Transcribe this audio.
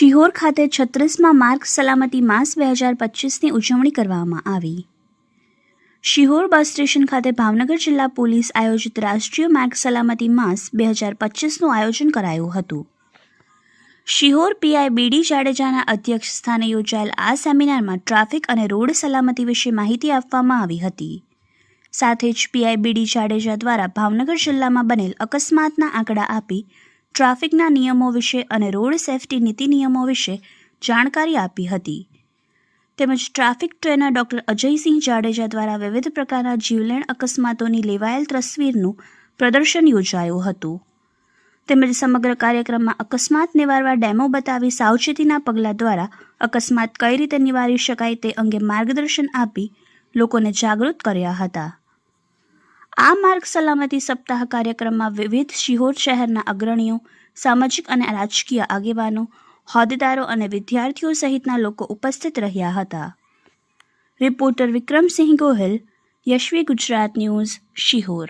શિહોર ખાતે છત્રીસમાં માર્ગ સલામતી માસ બે હજાર પચીસની ઉજવણી કરવામાં આવી. શિહોર બસ સ્ટેશન ખાતે ભાવનગર જિલ્લા પોલીસ આયોજિત રાષ્ટ્રીય માર્ગ સલામતી માસ બે હજાર પચીસનું આયોજન કરાયું હતું. શિહોર પીઆઈ બીડી જાડેજાના અધ્યક્ષ સ્થાને યોજાયેલ આ સેમિનારમાં ટ્રાફિક અને રોડ સલામતી વિશે માહિતી આપવામાં આવી હતી. સાથે જ પીઆઈ બીડી જાડેજા દ્વારા ભાવનગર જિલ્લામાં બનેલ અકસ્માતના આંકડા આપી ટ્રાફિકના નિયમો વિશે અને રોડ સેફટી નીતિ નિયમો વિશે જાણકારી આપી હતી. તેમજ traffic trainer doctor Ajaysinh Jadeja દ્વારા વિવિધ પ્રકારના જીવલેણ અકસ્માતોની લેવાયેલ તસવીરનું પ્રદર્શન યોજાયું હતું. તેમજ સમગ્ર કાર્યક્રમમાં અકસ્માત નિવારવા ડેમો બતાવી સાવચેતીના પગલાં દ્વારા અકસ્માત કઈ રીતે નિવારી શકાય તે અંગે માર્ગદર્શન આપી લોકોને જાગૃત કર્યા હતા. આ માર્ગ સલામતી સપ્તાહ કાર્યક્રમમાં વિવિધ શિહોર શહેરના અગ્રણીઓ, સામાજિક અને રાજકીય આગેવાનો, હોદ્દેદારો અને વિદ્યાર્થીઓ સહિતના લોકો ઉપસ્થિત રહ્યા હતા. Reporter Vikramsinh Gohil, Yashvi Gujarat news, Sihor.